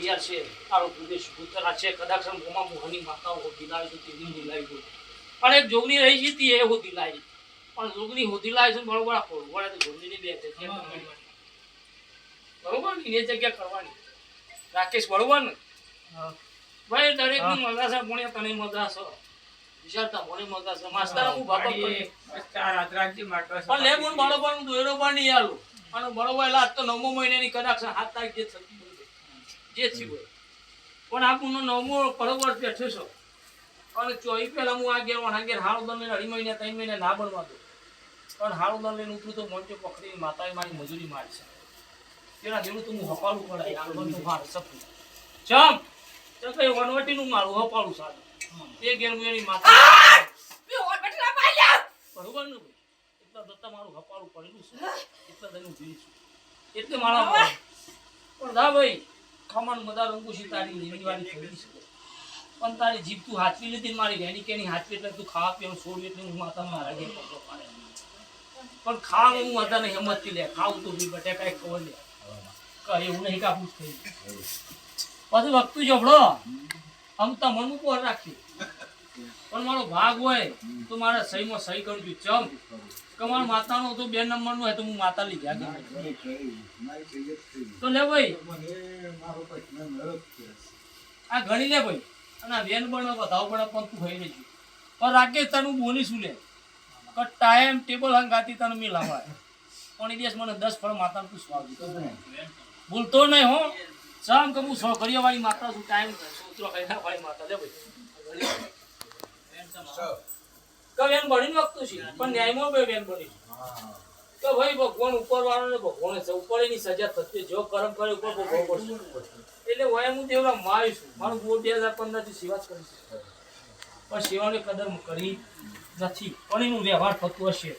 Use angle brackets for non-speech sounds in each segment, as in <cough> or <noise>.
તૈયાર છે તારો પ્રદેશ ઉત્તરા છે કદાચ મોમાં મોહની માતાઓ લાવી તો તેની દિલાવી હોય પણ એક જોગની રહી જીતી એ હોતી લાવી પણ જોગની હોતી લાવી છે બરોબર વળે તો જોગની બે છે બરોબર ને એ જગ્યા કરવાની. રાકેશ બરોબર ને? ભાઈ દરેકનું છે પુણ્ય તને મજા વિચારતા મોને છે માસ્તર હું બાબા કરી. ચાર આદરાજી માટવા પણ લે બોલ બરોબરનું દોયરો પણ નહીં આલું. અને બરોબર એટલે આજ તો નવમો મહિનાની કદાચ સાત તારીખ જે થતી જે હોય. પણ આપણને નવમો બરોબર બેઠો અને ચોવીસ પહેલા હું આ ઘેર વણા ઘેર હાળો દળ અઢી મહિના ત્રણ મહિને ના બનવા દો પણ હાળું દળ લઈને ઉતરું તો મોંચો પકડીને માતાએ મારી મજૂરી મારશે તેના જેવું તો હું પડાય પડે આગળનું હાર સપનું. ચમ તો કઈ વનવટીનું મારું હપાળું સારું. એ ઘેર હું એની માતા બરોબર ને એટલા દત્તા મારું હપાળું પડેલું છે. એટલા દનું ભીલ છું. એટલે મારા પણ દા ભાઈ. ખમણ બધા અંકુશી તારી જીવનવાળી થોડી છે પણ તારી જીભ તું હાચવી લીધી મારી વેની કેની હાચવી એટલે તું ખાવા પીવાનું છોડ્યું એટલે હું માતા મારા ઘેર પાડે પણ ખાવ હું માતાને હિંમતથી લે, ખાવું તો બી બટે કાંઈ કવર લે કહે એવું નહીં કાપું થઈ પછી વખતું જબડો આમ તો મન ઉપર રાખ્યું પણ મારો ભાગ હોય તો મારા સહીમાં સહી કરજો. ચમ. કે માતાનું માતાનો તો બે નંબરનો હોય તો હું માતા ગયા તો લે ભાઈ. આ ગણી લે ભાઈ. અને આ વેન પણ વધાવ બને પણ તું ભાઈ લેજો. પણ રાકેશ તને બોલી શું લે? કે ટાઈમ ટેબલ હંગાતી તને મેં લાવાય પણ એ દિવસ મને દસ ફળ માતા તું સ્વાગત ભૂલતો નહીં હો. સામ કે હું છોકરીઓ વાળી માતા છું ટાઈમ સૂત્રો ખાઈ વાળી માતા. લે ભાઈ. કે બેન વખતું છે. પણ ન્યાયમાં બે બેન બની તો ભાઈ, ભગવાન ઉપર વાળો ને ભગવાન ઉપર એની સજા થતી જો કર્મ કરે ઉપર ભોગવવો પડશે એટલે હું હું દેવરા મારી છું. મારું ગોળ બે હજાર પંદરથી સેવા જ કરી પણ સેવાની કદર કરી નથી. પણ એનું વ્યવહાર થતું હશે.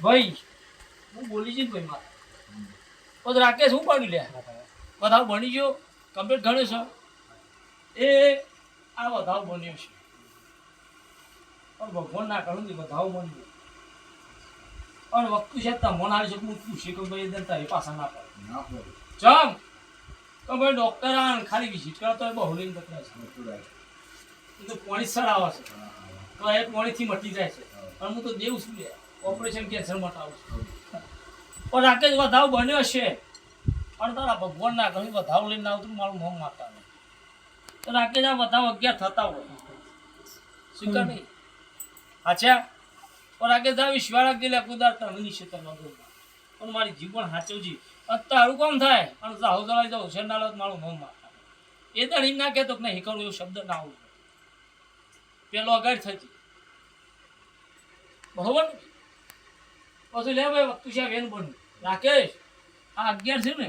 ભાઈ, હું બોલી જઈશ ભાઈ મારે. પછી રાકેશ હું પાડી લે? વધાવ ભણી ગયો. કમ્પ્લીટ ગણ્યો છે. એ આ વધાવ બન્યો છે. પણ ભગવાન ના કરું ને વધાવ મન અને વખતું છે ત્યાં મન આવી શકું કે ભાઈ દંતા એ પાછા ના પડે. ચમ! તો ભાઈ ડોક્ટર આ ખાલી વિઝિટ કરો તો બહુ લઈને પકડાય છે. તો પાણી સડાવે છે. તો એ પાણીથી મટી જાય છે. પણ હું તો દેવ છું લે ઓપરેશન કેન્સર મટાવું છું. <laughs> પણ રાકેશ વધાવ બન્યો છે. પણ તારા ભગવાન ના ઘણી વધાવ લઈને આવતું મારું મોં માતા તો રાકેશ આ વધાવ અગિયાર થતા હોય. સ્વીકાર નહીં? અચ્છા પણ આગે આ શિવાળા ગયેલા કુદારતા હની છે તમે પણ મારી જીવન હાચવજી. અત્યારું કોમ થાય? અને જાહુ જલાઈ જાઉં છે ના મારું મોં માતા એ તો એમ ના કહેતો કે નહીં કરું એવો શબ્દ ના આવું પેલો અગાડ થતી. બરોબર પછી લે ભાઈ, તું છે વેન બન્યું. રાકેશ, આ અગિયાર છે ને